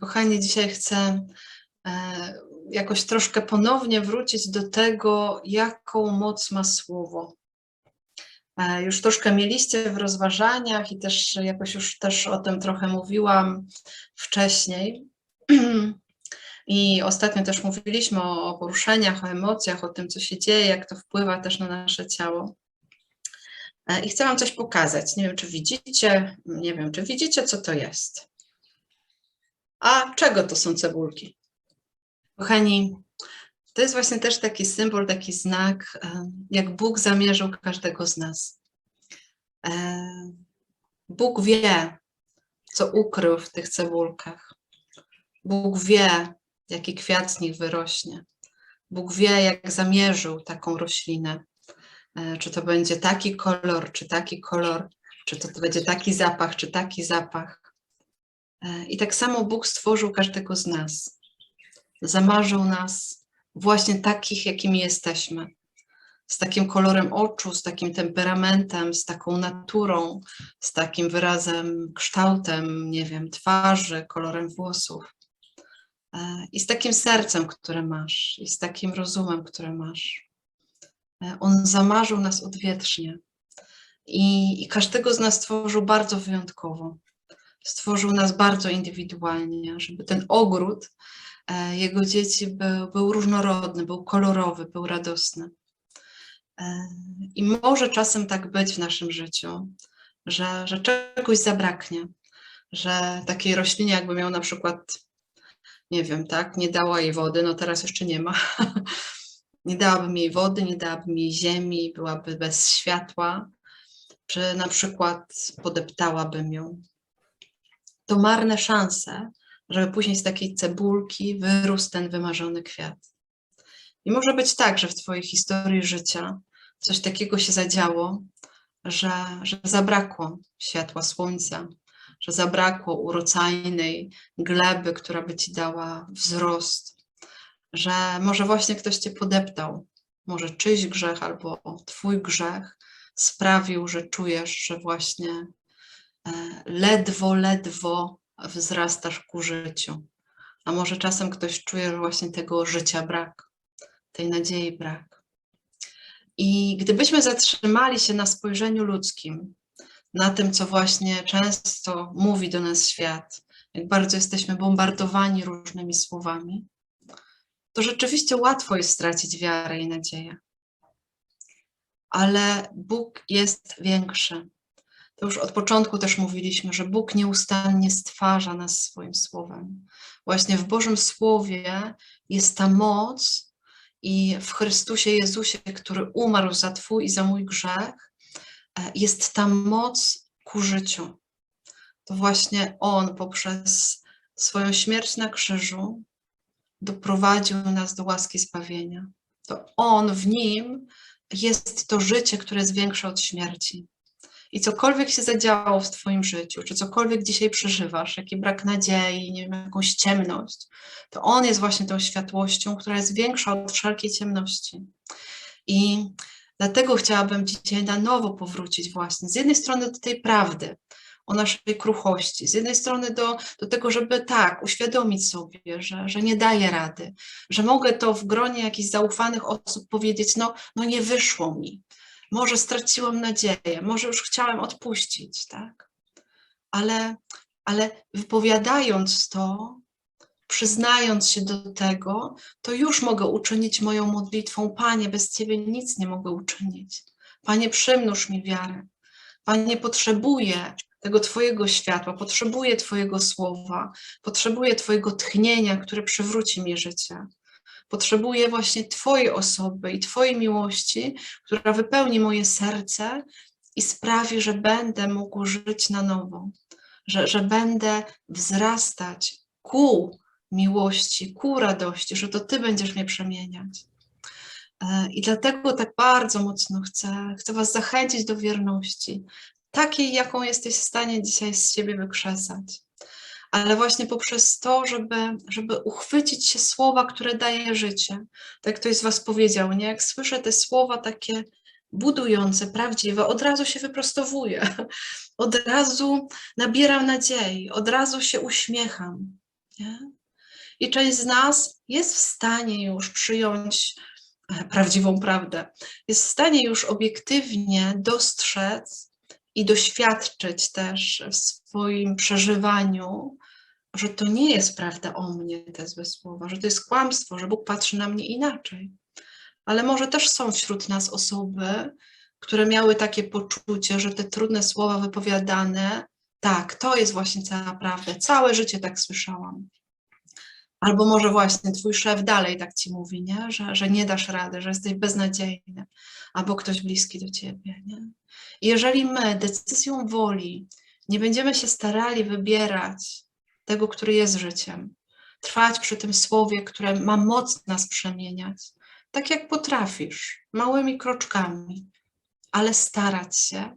Kochani, dzisiaj chcę e, jakoś troszkę ponownie wrócić do tego, jaką moc ma słowo. E, Już troszkę mieliście w rozważaniach i też jakoś już też o tym trochę mówiłam wcześniej. I ostatnio też mówiliśmy o, o poruszeniach, o emocjach, o tym, co się dzieje, jak to wpływa też na nasze ciało. E, I chcę Wam coś pokazać. Nie wiem, czy widzicie, nie wiem, czy widzicie, co to jest. A czego to są cebulki? Kochani, to jest właśnie też taki symbol, taki znak, e, jak Bóg zamierzył każdego z nas. E, Bóg wie, co ukrył w tych cebulkach. Bóg wie, jaki kwiat z nich wyrośnie. Bóg wie, jak zamierzył taką roślinę. E, Czy to będzie taki kolor, czy taki kolor, czy to będzie taki zapach, czy taki zapach. E, I tak samo Bóg stworzył każdego z nas. Zamarzył nas właśnie takich, jakimi jesteśmy. Z takim kolorem oczu, z takim temperamentem, z taką naturą, z takim wyrazem, kształtem, nie wiem, twarzy, kolorem włosów. E, I z takim sercem, które masz, i z takim rozumem, które masz. E, On zamarzył nas odwietrznie. I, I każdego z nas stworzył bardzo wyjątkowo stworzył nas bardzo indywidualnie, żeby ten ogród e, jego dzieci był, był różnorodny, był kolorowy, był radosny. E, I może czasem tak być w naszym życiu, że, że czegoś zabraknie, że takiej roślinie, jakby miał na przykład, nie wiem, tak, nie dała jej wody, no teraz jeszcze nie ma. nie dałabym jej wody, nie dałabym jej ziemi, byłaby bez światła, czy na przykład podeptałabym ją, to marne szanse, żeby później z takiej cebulki wyrósł ten wymarzony kwiat. I może być tak, że w Twojej historii życia coś takiego się zadziało, że, że zabrakło światła słońca, że zabrakło urocajnej gleby, która by Ci dała wzrost, że może właśnie ktoś Cię podeptał, może czyjś grzech albo Twój grzech sprawił, że czujesz, że właśnie ledwo, ledwo wzrastasz ku życiu. A może czasem ktoś czuje, że właśnie tego życia brak, tej nadziei brak. I gdybyśmy zatrzymali się na spojrzeniu ludzkim, na tym, co właśnie często mówi do nas świat, jak bardzo jesteśmy bombardowani różnymi słowami, to rzeczywiście łatwo jest stracić wiarę i nadzieję. Ale Bóg jest większy to już od początku też mówiliśmy, że Bóg nieustannie stwarza nas swoim słowem. Właśnie w Bożym Słowie jest ta moc i w Chrystusie Jezusie, który umarł za Twój i za mój grzech, e, jest ta moc ku życiu. To właśnie On poprzez swoją śmierć na krzyżu doprowadził nas do łaski zbawienia. To On w Nim jest to życie, które jest większe od śmierci. I cokolwiek się zadziało w Twoim życiu, czy cokolwiek dzisiaj przeżywasz, jaki brak nadziei, nie wiem, jakąś ciemność, to On jest właśnie tą światłością, która jest większa od wszelkiej ciemności. I dlatego chciałabym dzisiaj na nowo powrócić właśnie z jednej strony do tej prawdy, o naszej kruchości. Z jednej strony do, do tego, żeby tak, uświadomić sobie, że, że nie daję rady, że mogę to w gronie jakichś zaufanych osób powiedzieć, no, no nie wyszło mi, może straciłam nadzieję, może już chciałem odpuścić, tak? Ale, ale wypowiadając to, przyznając się do tego, to już mogę uczynić moją modlitwą, Panie, bez Ciebie nic nie mogę uczynić. Panie, przymnóż mi wiarę. Panie, potrzebuję tego Twojego światła, potrzebuję Twojego słowa, potrzebuję Twojego tchnienia, które przywróci mi życie. Potrzebuję właśnie Twojej osoby i Twojej miłości, która wypełni moje serce i sprawi, że będę mógł żyć na nowo, że, że będę wzrastać ku miłości, ku radości, że to Ty będziesz mnie przemieniać. E, I dlatego tak bardzo mocno chcę, chcę Was zachęcić do wierności, takiej, jaką jesteś w stanie dzisiaj z siebie wykrzesać ale właśnie poprzez to, żeby, żeby uchwycić się słowa, które daje życie. Tak ktoś z Was powiedział, nie? Jak słyszę te słowa takie budujące, prawdziwe, od razu się wyprostowuję, od razu nabieram nadziei, od razu się uśmiecham. Nie? I część z nas jest w stanie już przyjąć e, prawdziwą prawdę, jest w stanie już obiektywnie dostrzec i doświadczyć też w swoim przeżywaniu, że to nie jest prawda o mnie, te złe słowa, że to jest kłamstwo, że Bóg patrzy na mnie inaczej. Ale może też są wśród nas osoby, które miały takie poczucie, że te trudne słowa wypowiadane, tak, to jest właśnie cała prawda. Całe życie tak słyszałam. Albo może właśnie twój szef dalej tak ci mówi, nie? Że, że nie dasz rady, że jesteś beznadziejny, albo ktoś bliski do ciebie. Nie? I jeżeli my decyzją woli nie będziemy się starali wybierać tego, który jest życiem, trwać przy tym słowie, które ma moc nas przemieniać, tak jak potrafisz, małymi kroczkami, ale starać się,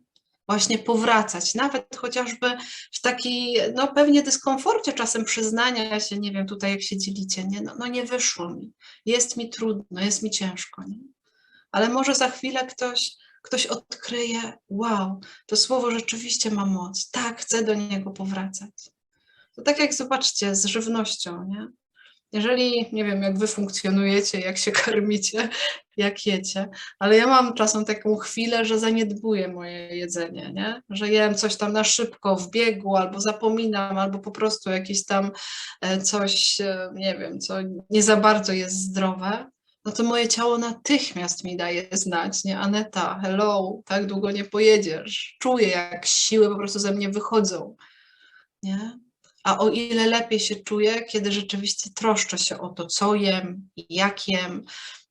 właśnie powracać, nawet chociażby w taki, no pewnie dyskomforcie czasem przyznania się, nie wiem, tutaj jak się dzielicie, nie, no, no nie wyszło mi, jest mi trudno, jest mi ciężko, nie? ale może za chwilę ktoś, ktoś odkryje, wow, to słowo rzeczywiście ma moc, tak, chcę do niego powracać. To tak jak zobaczcie z żywnością, nie? Jeżeli, nie wiem, jak wy funkcjonujecie, jak się karmicie, jak jecie, ale ja mam czasem taką chwilę, że zaniedbuję moje jedzenie, nie? Że jem coś tam na szybko, w biegu, albo zapominam, albo po prostu jakieś tam e, coś, e, nie wiem, co nie za bardzo jest zdrowe, no to moje ciało natychmiast mi daje znać, nie? Aneta, hello, tak długo nie pojedziesz. Czuję, jak siły po prostu ze mnie wychodzą, nie? A o ile lepiej się czuję, kiedy rzeczywiście troszczę się o to, co jem, jak jem,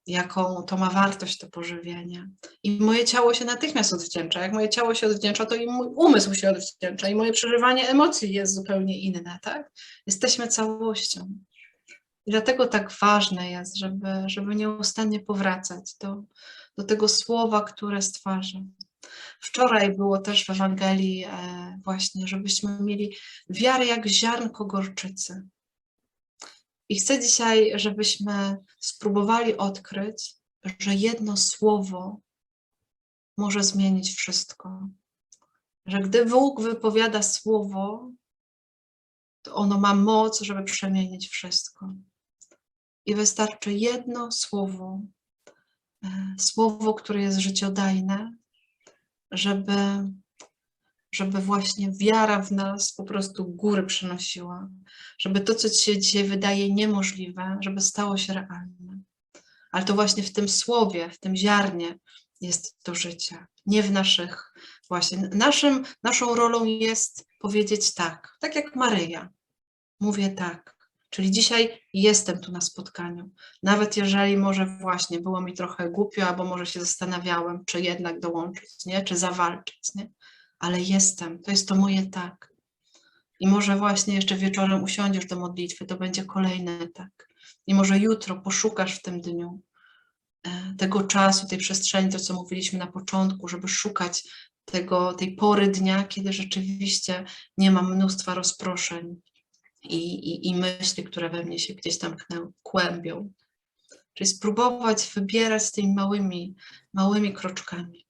jaką to ma wartość to pożywienie. I moje ciało się natychmiast odwdzięcza. Jak moje ciało się odwdzięcza, to i mój umysł się odwdzięcza, i moje przeżywanie emocji jest zupełnie inne, tak? Jesteśmy całością. I dlatego tak ważne jest, żeby, żeby nieustannie powracać do, do tego słowa, które stwarza. Wczoraj było też w Ewangelii e, właśnie, żebyśmy mieli wiarę jak ziarnko gorczycy. I chcę dzisiaj, żebyśmy spróbowali odkryć, że jedno słowo może zmienić wszystko. Że gdy Bóg wypowiada słowo, to ono ma moc, żeby przemienić wszystko. I wystarczy jedno słowo, e, słowo, które jest życiodajne, żeby, żeby właśnie wiara w nas po prostu góry przynosiła, żeby to, co ci się dzisiaj wydaje niemożliwe, żeby stało się realne. Ale to właśnie w tym słowie, w tym ziarnie jest to życie, nie w naszych właśnie. Naszym, naszą rolą jest powiedzieć tak, tak jak Maryja. Mówię tak, Czyli dzisiaj jestem tu na spotkaniu. Nawet jeżeli może właśnie było mi trochę głupio, albo może się zastanawiałem, czy jednak dołączyć, nie? czy zawalczyć, nie? ale jestem, to jest to moje tak. I może właśnie jeszcze wieczorem usiądziesz do modlitwy, to będzie kolejne tak. I może jutro poszukasz w tym dniu e, tego czasu, tej przestrzeni, to co mówiliśmy na początku, żeby szukać tego, tej pory dnia, kiedy rzeczywiście nie ma mnóstwa rozproszeń, i, i, i myśli, które we mnie się gdzieś tam kłębią. Czyli spróbować wybierać tymi małymi, małymi kroczkami.